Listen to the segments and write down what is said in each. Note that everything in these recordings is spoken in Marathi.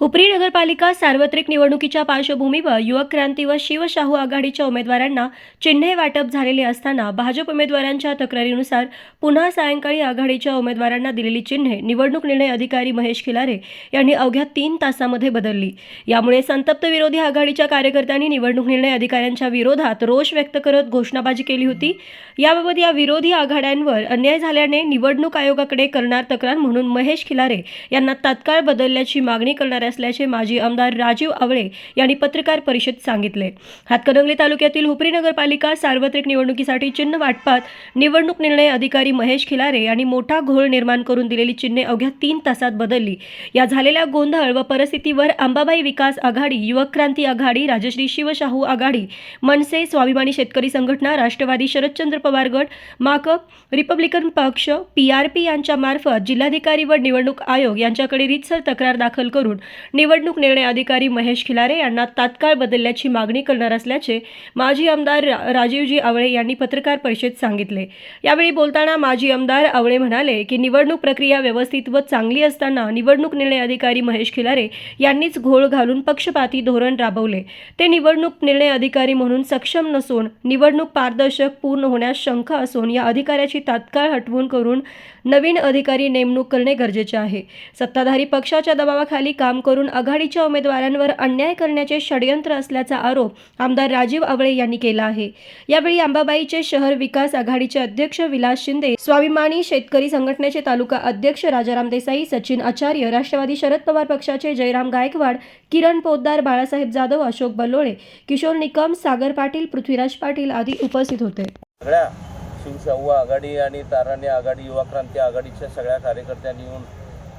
हुपरी नगरपालिका सार्वत्रिक निवडणुकीच्या पार्श्वभूमीवर युवक क्रांती व शिवशाहू आघाडीच्या उमेदवारांना चिन्हे वाटप झालेले असताना भाजप उमेदवारांच्या तक्रारीनुसार पुन्हा सायंकाळी आघाडीच्या उमेदवारांना दिलेली चिन्हे निवडणूक निर्णय अधिकारी महेश खिलारे यांनी अवघ्या तीन तासामध्ये बदलली. यामुळे संतप्त विरोधी आघाडीच्या कार्यकर्त्यांनी निवडणूक निर्णय अधिकाऱ्यांच्या विरोधात रोष व्यक्त करत घोषणाबाजी केली होती. याबाबत या विरोधी आघाड्यांवर अन्याय झाल्याने निवडणूक आयोगाकडे करणार तक्रार म्हणून महेश खिलारे यांना तात्काळ बदलल्याची मागणी करणार असल्याचे माजी आमदार राजीव आवळे यांनी पत्रकार परिषदेत सांगितले. हातकणंगले तालुक्यातील हुपरी नगरपालिका सार्वत्रिक निवडणुकीसाठी चिन्ह वाटपात निवडणूक निर्णय अधिकारी महेश खिलारे यांनी मोठा घोळ निर्माण करून दिलेली चिन्हे अवघ्या तीन तासात बदलली. या झालेल्या गोंधळ व परिस्थितीवर अंबाबाई विकास आघाडी युवक क्रांती आघाडी राजश्री शिवशाहू आघाडी मनसे स्वाभिमानी शेतकरी संघटना राष्ट्रवादी शरदचंद्र पवार गट माकप रिपब्लिकन पक्ष पी आर यांच्या मार्फत जिल्हाधिकारी व निवडणूक आयोग यांच्याकडे रीतसर तक्रार दाखल करून निवडणूक निर्णय अधिकारी महेश खिलारे यांना तात्काळ बदलल्याची मागणी करणार असल्याचे माजी आमदार राजीवजी आवळे यांनी पत्रकार परिषदेत सांगितले. यावेळी बोलताना माजी आमदार आवळे म्हणाले की निवडणूक प्रक्रिया व्यवस्थित व चांगली असताना निवडणूक निर्णय अधिकारी महेश खिलारे यांनीच घोळ घालून पक्षपाती धोरण राबवले. ते निवडणूक निर्णय अधिकारी म्हणून सक्षम नसून निवडणूक पारदर्शक पूर्ण होण्यास शंका असून या अधिकाऱ्याची तात्काळ हटवून करून नवीन अधिकारी नेमणूक करणे गरजेचे आहे. सत्ताधारी पक्षाच्या दबावाखाली काम करून आघाडीच्या उमेदवारांवर अन्याय करण्याचे षडयंत्र असल्याचा आरोप आमदार राजीव आवळे यांनी केला आहे. यावेळी अंबाबाईचे शहर विकास आघाडीचे अध्यक्ष विलास शिंदे स्वाभिमानी शेतकरी संघटनेचे तालुका अध्यक्ष राजाराम देसाई सचिन आचार्य राष्ट्रवादी शरद पवार पक्षाचे जयराम गायकवाड किरण पोद्दार बाळासाहेब जाधव अशोक बल्लोळे किशोर निकम सागर पाटील पृथ्वीराज पाटील आदी उपस्थित होते. सगळ्या शिवशाहू आघाडी आणि ताराणी आघाडी युवा क्रांती आघाडीच्या सगळ्या कार्यकर्त्यांनी येऊन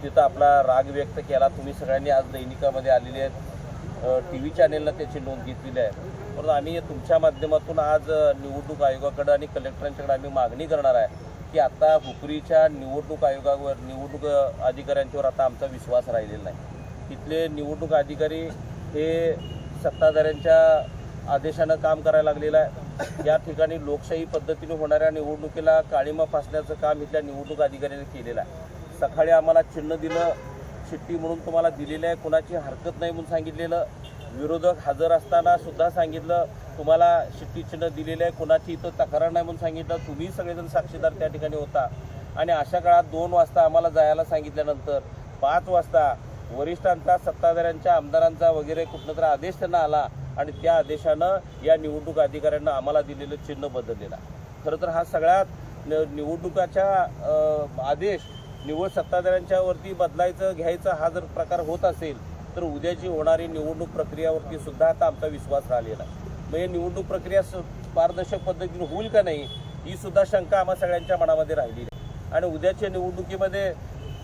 तिथं आपला राग व्यक्त केला. तुम्ही सगळ्यांनी आज दैनिकामध्ये आलेले आहेत. टी व्ही चॅनेलनं त्याची नोंद घेतलेली आहे. परंतु आम्ही तुमच्या माध्यमातून आज निवडणूक आयोगाकडं आणि कलेक्टरांच्याकडे आम्ही मागणी करणार आहे की आता हुपरीच्या निवडणूक आयोगावर निवडणूक अधिकाऱ्यांच्यावर आता आमचा विश्वास राहिलेला नाही. तिथले निवडणूक अधिकारी हे सत्ताधाऱ्यांच्या आदेशानं काम करायला लागलेलं आहे. या ठिकाणी लोकशाही पद्धतीने होणाऱ्या निवडणुकीला काळीमा फासण्याचं काम इथल्या निवडणूक अधिकाऱ्यांनी केलेलं आहे. सकाळी आम्हाला चिन्ह दिलं शिट्टी म्हणून तुम्हाला दिलेलं आहे कोणाची हरकत नाही म्हणून सांगितलेलं. विरोधक हजर असताना सुद्धा सांगितलं तुम्हाला शिट्टी चिन्ह दिलेलं आहे कोणाची इथं तक्रार नाही म्हणून सांगितलं. तुम्ही सगळेजण साक्षीदार त्या ठिकाणी होता. आणि अशा काळात दोन वाजता आम्हाला जायला सांगितल्यानंतर पाच वाजता वरिष्ठांचा सत्ताधाऱ्यांच्या आमदारांचा वगैरे कुठला तरी आदेश त्यांना आला आणि त्या आदेशानं या निवडणूक अधिकाऱ्यांना आम्हाला दिलेलं चिन्ह बदललेलं खरं तर हा सगळ्यात न- निवडणुकाच्या आदेश निवड सत्ताधाऱ्यांच्या वरती बदलायचं घ्यायचा हा जर प्रकार होत असेल तर उद्याची होणारी निवडणूक प्रक्रियावरती सुद्धा आता आमचा विश्वास राहिलेला म्हणजे मग निवडणूक प्रक्रिया स- पारदर्शक पद्धतीने होईल का नाही ही सुद्धा शंका आम्हा सगळ्यांच्या मनामध्ये राहिली आहे. आणि उद्याच्या निवडणुकीमध्ये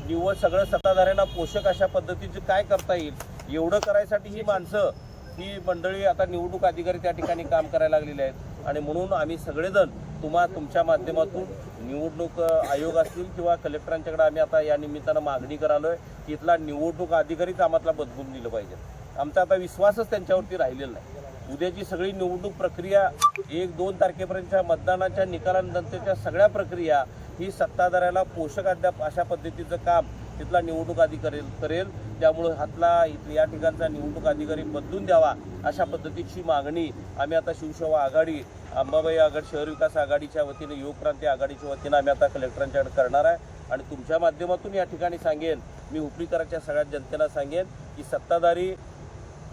निवड सगळं सत्ताधाऱ्यांना पोषक अशा पद्धतीचं काय करता येईल एवढं करायसाठी ही माणसं ही मंडळी आता निवडणूक अधिकारी त्या ठिकाणी काम करायला लागलेली आहेत. आणि म्हणून आम्ही सगळेजण तुम्हा तुमच्या माध्यमातून निवडणूक आयोग असतील किंवा कलेक्टरांच्याकडे आम्ही आता या निमित्तानं मागणी करालो आहे की इथला निवडणूक अधिकारीच आम्हाला बदलून दिलं पाहिजे. आमचा आता विश्वासच त्यांच्यावरती राहिलेला नाही. उद्याची सगळी निवडणूक प्रक्रिया एक दोन तारखेपर्यंतच्या मतदानाच्या निकालानंतरच्या सगळ्या प्रक्रिया ही सत्ताधाऱ्याला पोषक अद्याप अशा पद्धतीचं काम तिथला निवडणूक अधिकारी करेल. त्यामुळं हातला या ठिकाणचा निवडणूक अधिकारी बदलून द्यावा अशा पद्धतीची मागणी आम्ही आता शिवसेवा आघाडी अंबाबाई आघाडी शहर विकास आघाडीच्या वतीने युवक क्रांती आघाडीच्या वतीनं आम्ही आता कलेक्टरांच्याकडे करणार आहे. आणि तुमच्या माध्यमातून या ठिकाणी सांगेन मी उपरीकराच्या सगळ्या जनतेला सांगेन की सत्ताधारी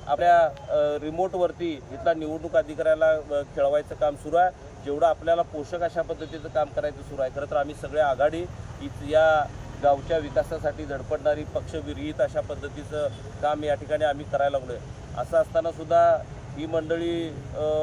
आपल्या रिमोटवरती इथला निवडणूक अधिकाऱ्याला खेळवायचं काम सुरू आहे. जेवढं आपल्याला पोषक अशा पद्धतीचं काम करायचं सुरू आहे. खरं तर आम्ही सगळे आघाडी इथ या गावच्या विकासासाठी धडपडणारी पक्षविरहित अशा पद्धतीचं काम या ठिकाणी आम्ही करायला लागलो आहे असं असताना सुद्धा ही मंडळी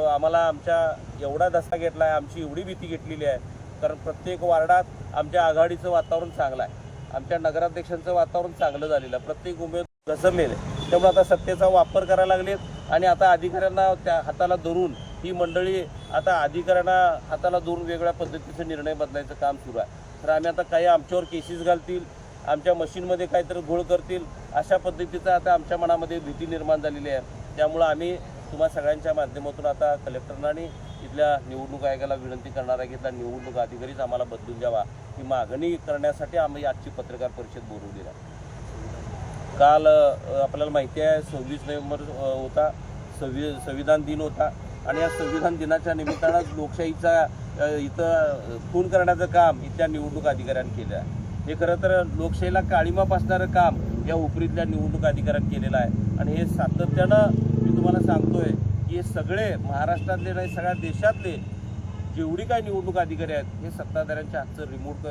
आम्हाला आमच्या एवढा धसा घेतला आहे आमची एवढी भीती घेतलेली आहे. कारण प्रत्येक वार्डात आमच्या आघाडीचं वातावरण चांगलं आहे. आमच्या नगराध्यक्षांचं वातावरण चांगलं झालेलं आहे. प्रत्येक उमेद आहे. त्यामुळे आता सत्तेचा वापर करायला लागलेत आणि आता अधिकाऱ्यांना त्या हाताला धरून ही मंडळी आता अधिकाऱ्यांना हाताला धरून वेगळ्या पद्धतीचे निर्णय बदलायचं काम सुरू आहे. तर आम्ही आता काही आमच्यावर केसेस घालतील आमच्या मशीनमध्ये काहीतरी घोळ करतील अशा पद्धतीचा आता आमच्या मनामध्ये भीती निर्माण झालेली आहे. त्यामुळं आम्ही तुम्हा सगळ्यांच्या माध्यमातून आता कलेक्टरना आणि इथल्या निवडणूक आयोगाला विनंती करणार आहे की इथला निवडणूक अधिकारीच आम्हाला बदलून द्यावा. ही मागणी करण्यासाठी आम्ही आजची पत्रकार परिषद बोलवली आहे. काल आपल्याला माहिती आहे सव्वीस नोव्हेंबर होता. संविधान दिन होता. आणि या संविधान दिनाच्या निमित्तानं लोकशाहीचा इथं खून करण्याचं काम इथल्या निवडणूक अधिकाऱ्यांनी केलं आहे. हे खरं तर लोकशाहीला काळीमाप पासणारं काम या उपरीतल्या निवडणूक अधिकाऱ्यांनी केलेलं आहे. आणि हे सातत्यानं मी तुम्हाला सांगतोय की हे सगळे महाराष्ट्रातले नाही सगळ्या देशातले जेवढी काय निवडणूक अधिकारी आहेत हे सत्ताधाऱ्यांच्या हातचं रिमोट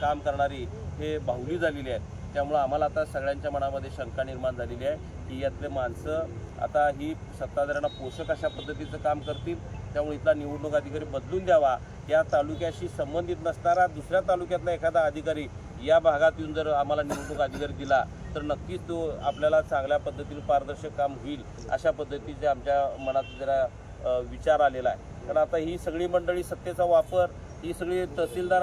काम करणारी हे बाहुली झालेली आहेत. त्यामुळं आम्हाला आता सगळ्यांच्या मनामध्ये शंका निर्माण झालेली आहे की यातले माणसं आता ही सत्ताधाऱ्यांना पोषक अशा पद्धतीचं काम करतील त्यामुळे इथला निवडणूक अधिकारी बदलून द्यावा या तालुक्याशी संबंधित नसणारा दुसऱ्या तालुक्यातला एखादा अधिकारी या भागात येऊन जर आम्हाला निवडणूक अधिकारी दिला तर नक्कीच तो आपल्याला चांगल्या पद्धतीने पारदर्शक काम होईल अशा पद्धतीचे आमच्या मनात जरा विचार आलेला आहे. कारण आता ही सगळी मंडळी सत्तेचा वापर ही सगळी तहसीलदार